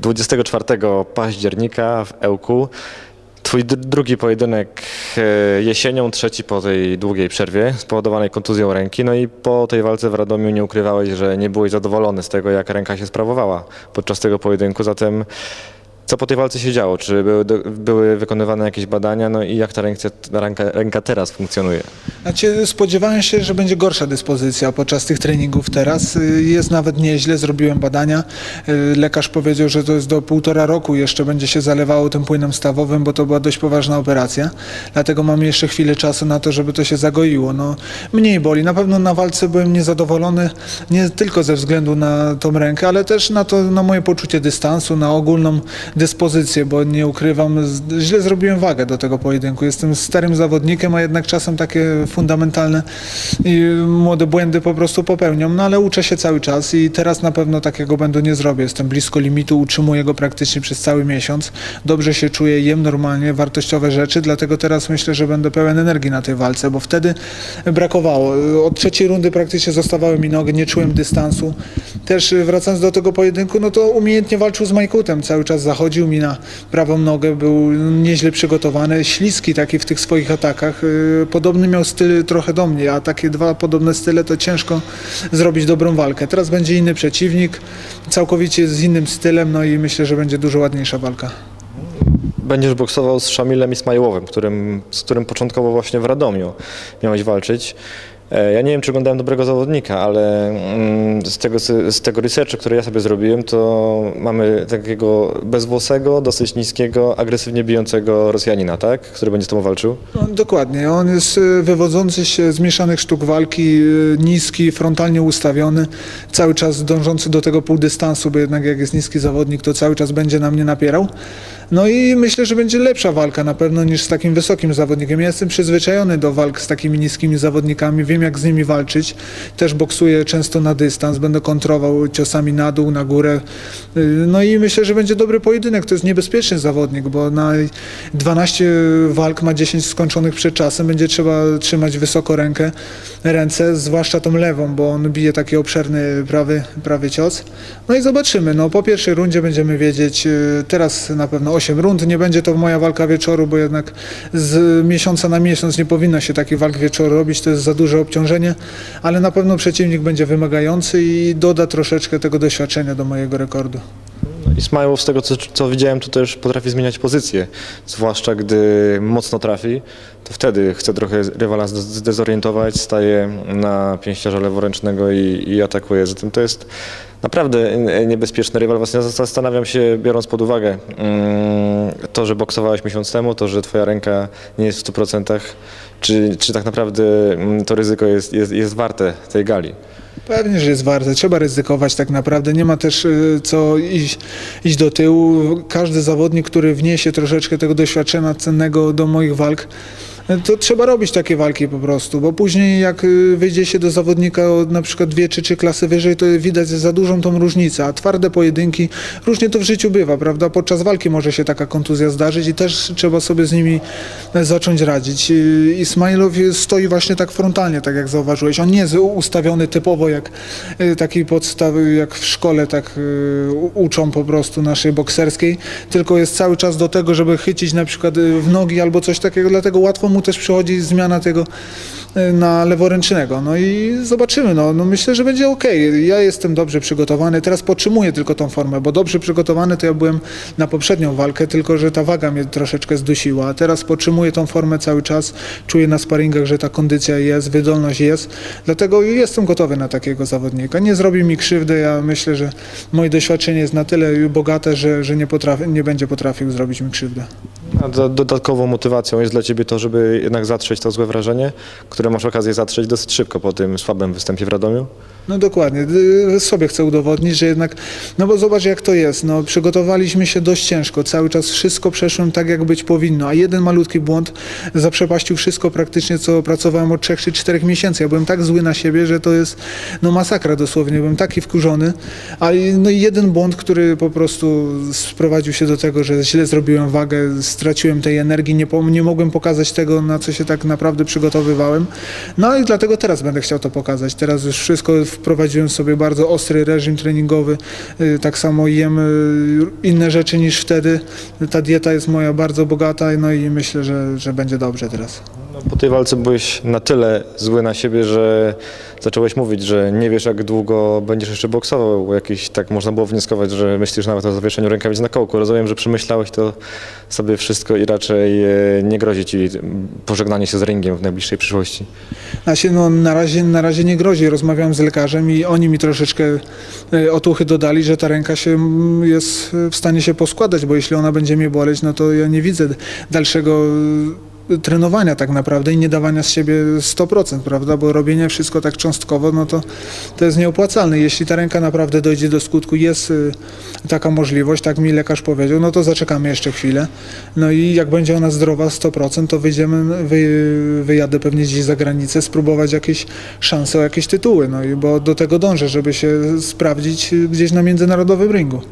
24 października w Ełku. Twój dr- drugi pojedynek e, jesienią, trzeci po tej długiej przerwie spowodowanej kontuzją ręki. No i po tej walce w Radomiu nie ukrywałeś, że nie byłeś zadowolony z tego, jak ręka się sprawowała podczas tego pojedynku. Zatem co po tej walce się działo? Czy były, były wykonywane jakieś badania? No i jak ta ręka, ręka, ręka teraz funkcjonuje? Znaczy, spodziewałem się, że będzie gorsza dyspozycja podczas tych treningów teraz. Y, Jest nawet nieźle, zrobiłem badania. Y, Lekarz powiedział, że to jest do półtora roku jeszcze będzie się zalewało tym płynem stawowym, bo to była dość poważna operacja. Dlatego mamy jeszcze chwilę czasu na to, żeby to się zagoiło. No, mniej boli. Na pewno na walce byłem niezadowolony nie tylko ze względu na tą rękę, ale też na to, na moje poczucie dystansu, na ogólną dyspozycję, bo nie ukrywam, źle zrobiłem wagę do tego pojedynku. Jestem starym zawodnikiem, a jednak czasem takie fundamentalne i młode błędy po prostu popełniam, no ale uczę się cały czas i teraz na pewno takiego błędu nie zrobię. Jestem blisko limitu, utrzymuję go praktycznie przez cały miesiąc. Dobrze się czuję, jem normalnie, wartościowe rzeczy, dlatego teraz myślę, że będę pełen energii na tej walce, bo wtedy brakowało. Od trzeciej rundy praktycznie zostawały mi nogi, nie czułem dystansu. Też wracając do tego pojedynku, no to umiejętnie walczył z Majkutem, cały czas zachodził mi na prawą nogę, był nieźle przygotowany, śliski taki w tych swoich atakach. Y, Podobny miał styl trochę do mnie, a takie dwa podobne style to ciężko zrobić dobrą walkę. Teraz będzie inny przeciwnik, całkowicie z innym stylem, no i myślę, że będzie dużo ładniejsza walka. Będziesz boksował z Szamilem Ismajłowym, którym, z którym początkowo właśnie w Radomiu miałeś walczyć. E, Ja nie wiem, czy oglądałem dobrego zawodnika, ale mm, z tego, z tego researchu, który ja sobie zrobiłem, to mamy takiego bezwłosego, dosyć niskiego, agresywnie bijącego Rosjanina, tak? Który będzie z tobą walczył. No, dokładnie, on jest y, wywodzący się z mieszanych sztuk walki, y, niski, frontalnie ustawiony, cały czas dążący do tego półdystansu, bo jednak jak jest niski zawodnik, to cały czas będzie na mnie napierał. No i myślę, że będzie lepsza walka na pewno niż z takim wysokim zawodnikiem. Ja jestem przyzwyczajony do walk z takimi niskimi zawodnikami, wiem jak z nimi walczyć. Też boksuję często na dystans, będę kontrował ciosami na dół, na górę. Y, No i myślę, że będzie dobry pojedynek. To jest niebezpieczny zawodnik, bo na 12 walk ma 10 skończonych przed czasem. Będzie trzeba trzymać wysoko rękę, ręce, zwłaszcza tą lewą, bo on bije taki obszerny prawy, prawy cios. No i zobaczymy. No, po pierwszej rundzie będziemy wiedzieć, y, teraz na pewno 8 rund. Nie będzie to moja walka wieczoru, bo jednak z miesiąca na miesiąc nie powinno się takich walk wieczoru robić. To jest za duże obciążenie, ale na pewno przeciwnik będzie wymagający i doda troszeczkę tego doświadczenia do mojego rekordu. Ismajłow, z tego co, co widziałem, to też potrafi zmieniać pozycję, zwłaszcza gdy mocno trafi, to wtedy chce trochę rywala zde- zdezorientować, staje na pięściarza leworęcznego i, i atakuje. Zatem to jest naprawdę niebezpieczny rywal. Właśnie zastanawiam się, biorąc pod uwagę mm, to, że boksowałeś miesiąc temu, to, że twoja ręka nie jest w 100%, czy, czy tak naprawdę mm, to ryzyko jest, jest, jest warte tej gali. Pewnie, że jest warte. Trzeba ryzykować tak naprawdę. Nie ma też y, co iść, iść do tyłu. Każdy zawodnik, który wniesie troszeczkę tego doświadczenia cennego do moich walk, to trzeba robić takie walki po prostu, bo później jak y, wyjdzie się do zawodnika na przykład dwie czy trzy klasy wyżej, to widać za dużą tą różnicę, a twarde pojedynki, różnie to w życiu bywa, prawda? Podczas walki może się taka kontuzja zdarzyć i też trzeba sobie z nimi e, zacząć radzić. Y, Ismailow jest- stoi właśnie tak frontalnie, tak jak zauważyłeś. On nie jest ustawiony typowo jak y, takiej podstawy, jak w szkole tak y, uczą po prostu naszej bokserskiej, tylko jest cały czas do tego, żeby chycić na przykład y, w nogi albo coś takiego, dlatego łatwo mu też przychodzi zmiana tego y, na leworęcznego. No i zobaczymy. No, no myślę, że będzie ok. Ja jestem dobrze przygotowany. Teraz podtrzymuję tylko tą formę, bo dobrze przygotowany to ja byłem na poprzednią walkę, tylko że ta waga mnie troszeczkę zdusiła. A teraz podtrzymuję tą formę cały czas. Czuję na sparingach, że ta kondycja jest, wydolność jest. Dlatego jestem gotowy na takiego zawodnika. Nie zrobi mi krzywdy. Ja myślę, że moje doświadczenie jest na tyle bogate, że, że nie, potrafi, nie będzie potrafił zrobić mi krzywdy. A do, dodatkową motywacją jest dla Ciebie to, żeby jednak zatrzeć to złe wrażenie, które masz okazję zatrzeć dosyć szybko po tym słabym występie w Radomiu? No dokładnie. Y, Sobie chcę udowodnić, że jednak, no bo zobacz jak to jest, no przygotowaliśmy się dość ciężko, cały czas wszystko przeszłem tak jak być powinno, a jeden malutki błąd zaprzepaścił wszystko praktycznie, co pracowałem od 3 czy 4 miesięcy. Ja byłem tak zły na siebie, że to jest no masakra dosłownie, byłem taki wkurzony, ale no jeden błąd, który po prostu sprowadził się do tego, że źle zrobiłem wagę, straciłem tej energii, nie, nie mogłem pokazać tego, na co się tak naprawdę przygotowywałem. No i dlatego teraz będę chciał to pokazać. Teraz już wszystko wprowadziłem sobie bardzo ostry reżim treningowy, y, tak samo jem y, inne rzeczy niż wtedy. Ta dieta jest moja bardzo bogata, no i myślę, że, że będzie dobrze teraz. No, po tej walce byłeś na tyle zły na siebie, że zacząłeś mówić, że nie wiesz jak długo będziesz jeszcze boksował. Jakiś, tak można było wnioskować, że myślisz nawet o zawieszeniu rękawic na kołku. Rozumiem, że przemyślałeś to sobie wszystko i raczej e, nie grozi ci pożegnanie się z ringiem w najbliższej przyszłości. Znaczy, no, na, razie, na razie nie grozi. Rozmawiałem z lekarzem i oni mi troszeczkę e, otuchy dodali, że ta ręka się jest w stanie się poskładać, bo jeśli ona będzie mnie boleć, no to ja nie widzę dalszego trenowania tak naprawdę i nie dawania z siebie 100%, prawda, bo robienie wszystko tak cząstkowo, no to, to jest nieopłacalne. Jeśli ta ręka naprawdę dojdzie do skutku, jest y, taka możliwość, tak mi lekarz powiedział, no to zaczekamy jeszcze chwilę. No i jak będzie ona zdrowa 100%, to wyjdziemy, wy, wyjadę pewnie gdzieś za granicę, spróbować jakieś szanse o jakieś tytuły, no i bo do tego dążę, żeby się sprawdzić y, gdzieś na międzynarodowym ringu.